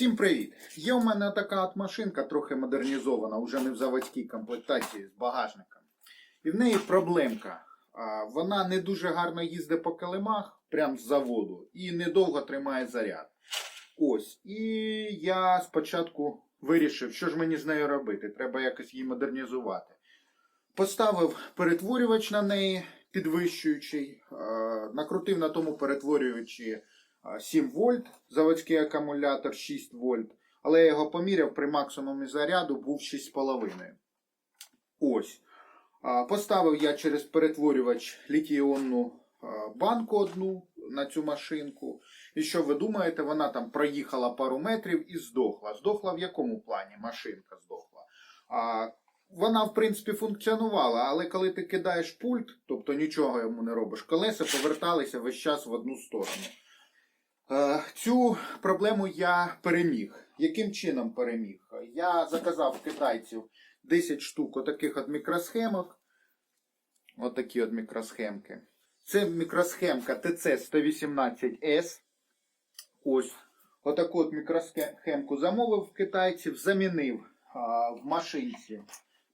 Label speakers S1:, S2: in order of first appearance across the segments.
S1: Всім привіт! Є у мене така от машинка, трохи модернізована, вже не в заводській комплектації з багажником. І в неї проблемка. Вона не дуже гарно їздить по килимах, прям з заводу, і недовго тримає заряд. Ось. І я спочатку вирішив, що ж мені з нею робити. Треба якось її модернізувати. Поставив перетворювач на неї, підвищуючий, накрутив на тому перетворювачі 7 вольт, заводський акумулятор 6 вольт, але я його поміряв при максимумі заряду був 6,5. Ось. Поставив я через перетворювач літій-іонну банку одну на цю машинку. І що ви думаєте, вона там проїхала пару метрів і здохла. Здохла в якому плані машинка здохла? А, вона, в принципі, функціонувала, але коли ти кидаєш пульт, тобто нічого йому не робиш, колеса поверталися весь час в одну сторону. Е, Цю проблему я переміг. Яким чином переміг? Я заказав китайців 10 штук отаких от мікросхемок. Отакі от мікросхемки. Це мікросхемка TC118S. Ось. Отаку от мікросхемку замовив в китайців, замінив а, в машинці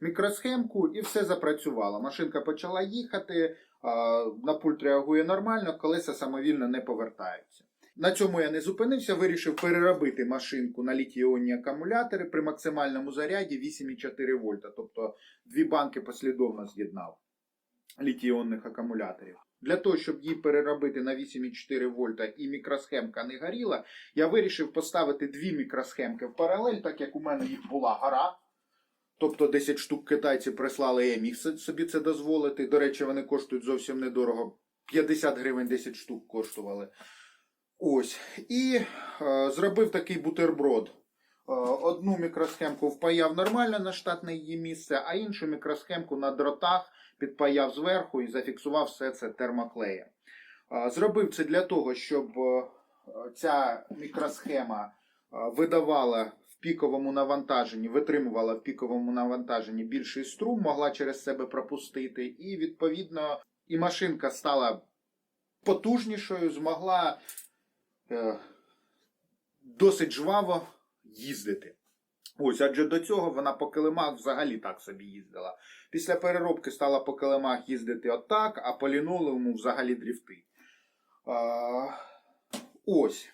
S1: мікросхемку і все запрацювало. Машинка почала їхати, а, на пульт реагує нормально, колеса самовільно не повертаються. На цьому я не зупинився, вирішив переробити машинку на літій-іонні акумулятори при максимальному заряді 8,4 вольта. Тобто дві банки послідовно з'єднав літій-іонних акумуляторів. Для того, щоб її переробити на 8,4 вольта і мікросхемка не горіла, я вирішив поставити дві мікросхемки в паралель, так як у мене їх була гора. Тобто 10 штук китайці прислали, я міг собі це дозволити. До речі, вони коштують зовсім недорого. 50 гривень 10 штук коштували. Ось. І е, зробив такий бутерброд. Е, одну мікросхемку впаяв нормально на штатне її місце, а іншу мікросхемку на дротах підпаяв зверху і зафіксував все це термоклеєм. Е, зробив це для того, щоб е, ця мікросхема е, видавала в піковому навантаженні, витримувала в піковому навантаженні більший струм, могла через себе пропустити, і відповідно і машинка стала потужнішою, змогла досить жваво їздити. Ось, адже до цього вона по килимах взагалі так собі їздила. Після переробки стала по килимах їздити отак, а по лінолеуму взагалі дріфти. А, ось.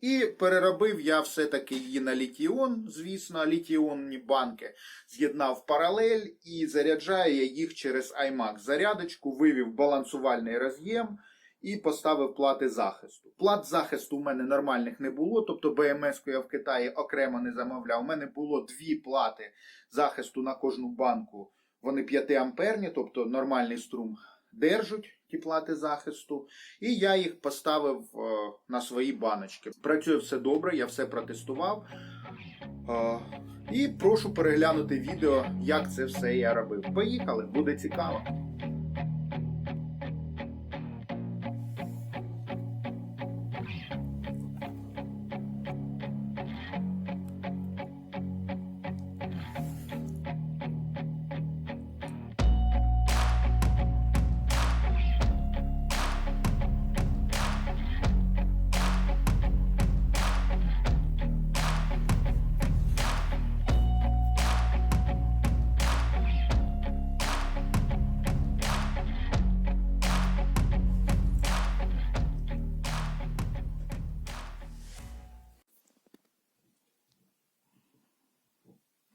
S1: І переробив я все-таки її на літіон, звісно, літіонні банки. З'єднав паралель і заряджаю я їх через iMac. Зарядочку вивів балансувальний роз'єм і поставив плати захисту. Плат захисту у мене нормальних не було, тобто БМС-ку я в Китаї окремо не замовляв. У мене було дві плати захисту на кожну банку. Вони 5 амперні, тобто нормальний струм держать ті плати захисту. І я їх поставив е, на свої баночки. Працює все добре, я все протестував. Е, і прошу переглянути відео, як це все я робив. Поїхали, буде цікаво.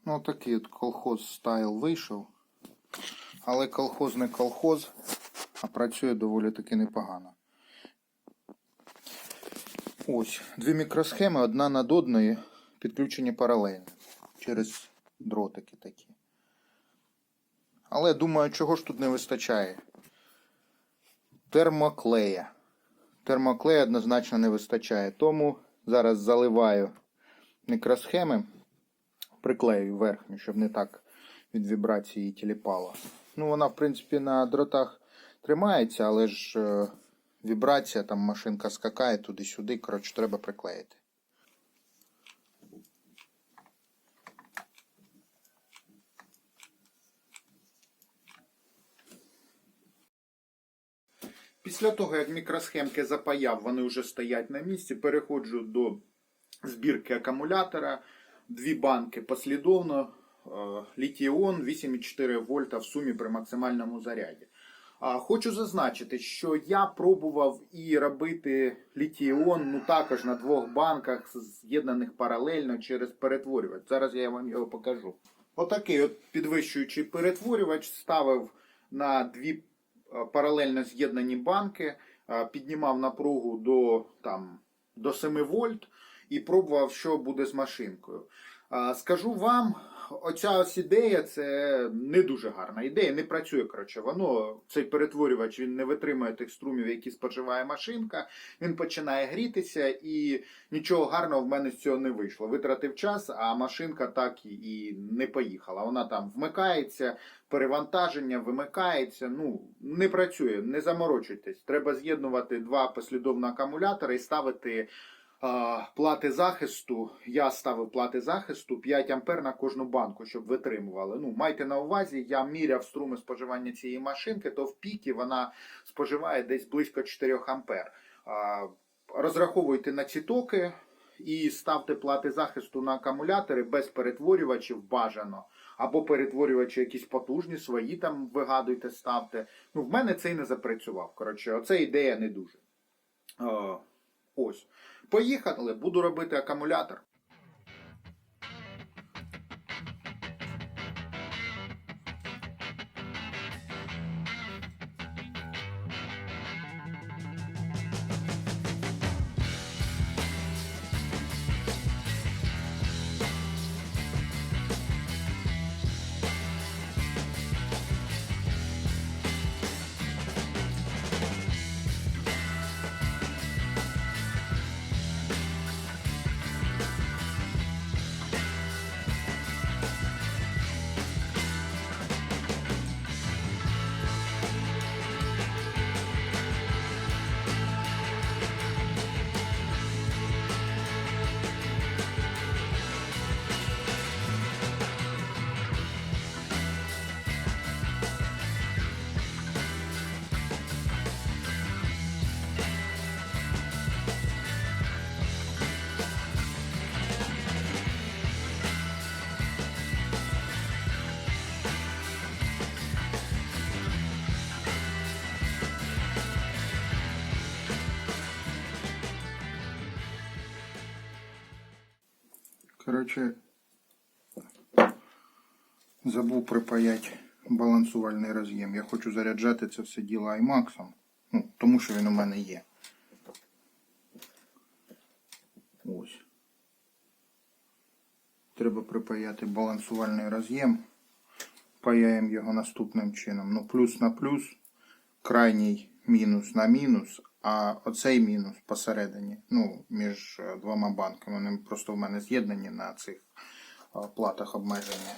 S1: Ну, такий от колхоз стайл вийшов. Але колхоз не колхоз, а працює доволі таки непогано. Ось, дві мікросхеми, одна над одною, підключені паралельно. Через дротики такі. Але думаю, чого ж тут не вистачає? Термоклея. Термоклея однозначно не вистачає. Тому зараз заливаю мікросхеми приклею верхню, щоб не так від вібрації тіліпало. Ну, вона, в принципі, на дротах тримається, але ж е, вібрація, там машинка скакає туди-сюди, коротше, треба приклеїти. Після того, як мікросхемки запаяв, вони вже стоять на місці, переходжу до збірки акумулятора, дві банки послідовно, е, літій-іон 8,4 вольта в сумі при максимальному заряді. Хочу зазначити, що я пробував і робити літій-іон ну також на двох банках, з'єднаних паралельно через перетворювач. Зараз я вам його покажу. Отакий от підвищуючий перетворювач ставив на дві е, паралельно з'єднані банки, е, піднімав напругу до, там, до 7 вольт і пробував, що буде з машинкою. Скажу вам, оця ось ідея це не дуже гарна ідея, не працює. Коротше, воно цей перетворювач він не витримує тих струмів, які споживає машинка. Він починає грітися, і нічого гарного в мене з цього не вийшло. Витратив час, а машинка так і- не поїхала. Вона там вмикається, перевантаження вимикається. Ну не працює, не заморочуйтесь. Треба з'єднувати два послідовні акумулятори і ставити. Плати захисту, я ставив плати захисту 5 ампер на кожну банку, щоб витримували. Ну, майте на увазі, я міряв струми споживання цієї машинки, то в пікі вона споживає десь близько 4 ампер. Розраховуйте на ці токи і ставте плати захисту на акумулятори без перетворювачів бажано. Або перетворювачі якісь потужні, свої там вигадуйте, ставте. Ну, в мене цей не запрацював. Коротше, оце ідея не дуже. Ось. Поїхали, буду робити акумулятор. Коротше, забув припаяти балансувальний роз'єм. Я хочу заряджати це все діло iMax, ну, тому що він у мене є. Ось. Треба припаяти балансувальний роз'єм. Паяємо його наступним чином. Ну, плюс на плюс, крайній мінус на мінус, а оцей мінус посередині, ну, між е, двома банками. Вони просто в мене з'єднані на цих е, платах обмеження.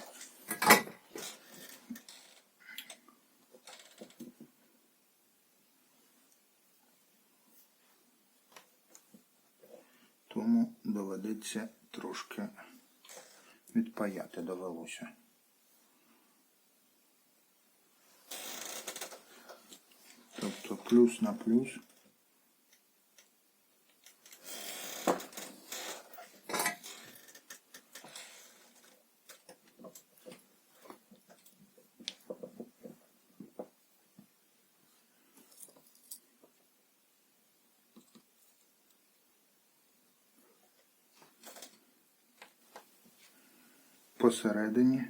S1: Тому доведеться трошки відпаяти довелося. Тобто плюс на плюс. Посередині.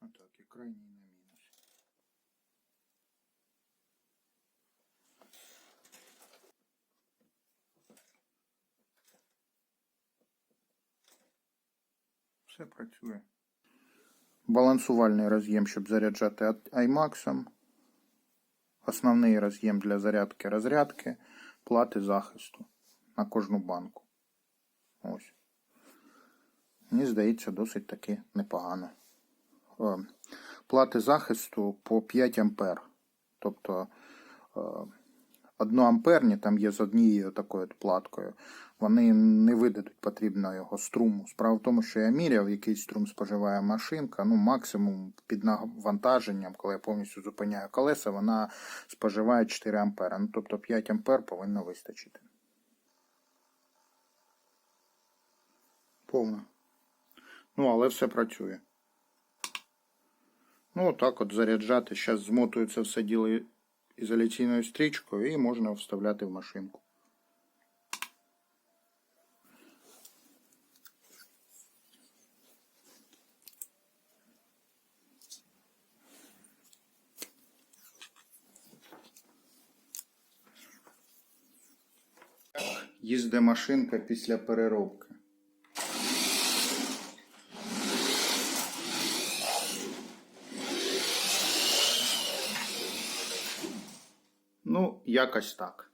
S1: Отак, і крайній на мінус. Все працює. Балансувальний роз'єм, щоб заряджати iMax. Основний роз'єм для зарядки розрядки, плати захисту на кожну банку. Ось. Мені здається, досить таки непогано. Е, Плати захисту по 5 ампер. Тобто е, одноамперні, там є з однією такою платкою. Вони не видадуть потрібного його струму. Справа в тому, що я міряв, який струм споживає машинка. Ну, максимум під навантаженням, коли я повністю зупиняю колеса, вона споживає 4 ампера. Ну, тобто 5 ампер повинно вистачити. Повно. Ну, але все працює. Ну, отак от заряджати. Зараз змотую це все діло ізоляційною стрічкою і можна вставляти в машинку. Їзде машинка після переробки. Ну, якось так.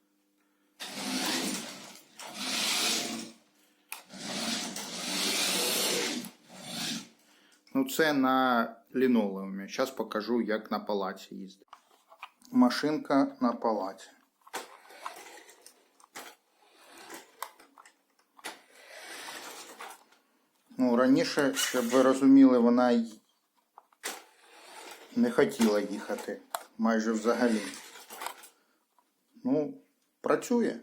S1: Ну, це на лінолеумі. Зараз покажу, як на палаці їздить. Машинка на палаці. Ну, раніше, щоб ви розуміли, вона не хотіла їхати майже взагалі. Ну, працює.